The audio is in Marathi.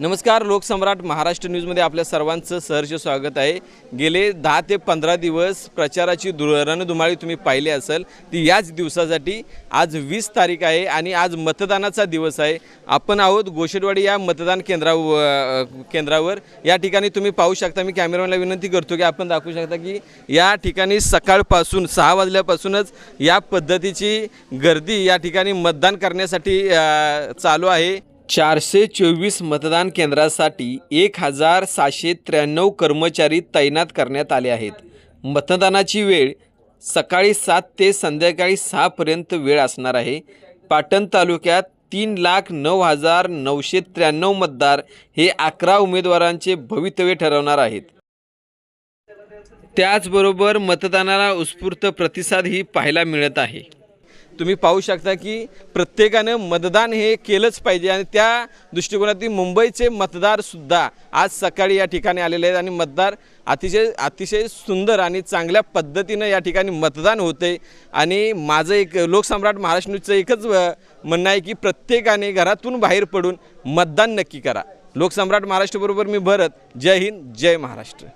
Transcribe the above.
नमस्कार लोकसम्राट महाराष्ट्र न्यूजमध्ये आपल्या सर्वांचं सहर्ष स्वागत आहे. गेले दहा ते पंधरा दिवस प्रचाराची दु रणधुमाळी तुम्ही पाहिली असेल ती याच दिवसासाठी आज वीस तारीख आहे आणि आज मतदानाचा दिवस आहे. आपण आहोत गोशेटवाडी या मतदान केंद्रावर केंद्रावर. या ठिकाणी तुम्ही पाहू शकता मी कॅमेरामॅनला विनंती करतो की आपण दाखवू शकता की या ठिकाणी सकाळपासून सहा वाजल्यापासूनच या पद्धतीची गर्दी या ठिकाणी मतदान करण्यासाठी चालू आहे. चारशे चोवीस मतदान केंद्रासाठी एक हजार सहाशे त्र्याण्णव कर्मचारी तैनात करण्यात आले आहेत. मतदानाची वेळ सकाळी सात ते संध्याकाळी सहापर्यंत वेळ असणार आहे. पाटण तालुक्यात तीन लाख नऊ हजार नऊशे त्र्याण्णव मतदार हे अकरा उमेदवारांचे भवितव्य ठरवणार आहेत. त्याचबरोबर मतदानाला उत्स्फूर्त प्रतिसादही पाहायला मिळत आहे. तुम्ही पाहू शकता की प्रत्येकानं मतदान हे केलंच पाहिजे आणि त्या दृष्टिकोनातील मुंबईचे मतदारसुद्धा आज सकाळी या ठिकाणी आलेले आहेत आणि मतदार अतिशय अतिशय सुंदर आणि चांगल्या पद्धतीनं या ठिकाणी मतदान होते आणि माझं एक लोकसम्राट महाराष्ट्र न्यूजचं एकच म्हणणं आहे की प्रत्येकाने घरातून बाहेर पडून मतदान नक्की करा. लोकसम्राट महाराष्ट्रबरोबर मी भरत. जय हिंद जय महाराष्ट्र.